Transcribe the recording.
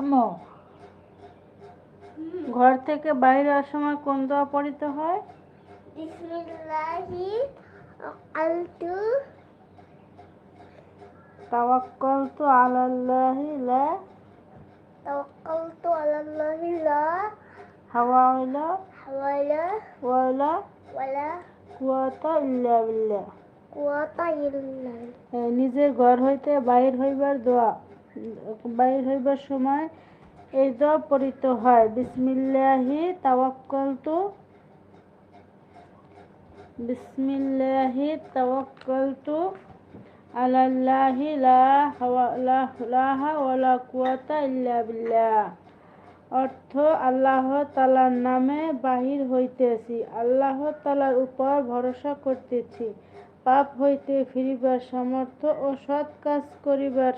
আম্মু ঘর থেকে বাইরে আসার সময় কোন দোয়া পড়িতে হয়? বিসমিল্লাহি আলতু তাওয়াক্কালতু আলাল্লাহি লা তাওয়াক্কালতু আলাল্লাহি লা হাওয়ালা হাওলা ওয়ালা ওয়ালা কুওয়াতা ইল্লা বিল্লাহ। কুওয়াতা ইল্লা নিজের ঘর হইতে বাহির হইবার দোয়া। বাহির হইবার সময় এই দোয়া পড়িত হয়। বিসমিল্লাহি তাওয়াক্কালতু। বিসমিল্লাহি তাওয়াক্কালতু আলাল্লাহি লা হাওলা লা কুওয়াতা ইল্লা বিল্লাহ। অর্থ, আল্লাহ তালার নামে বাহির হইতেছি, আল্লাহ তালার উপর ভরসা করতেছি। পাপ হইতে ফিরিবার সামর্থ্য ও সৎ কাজ করিবার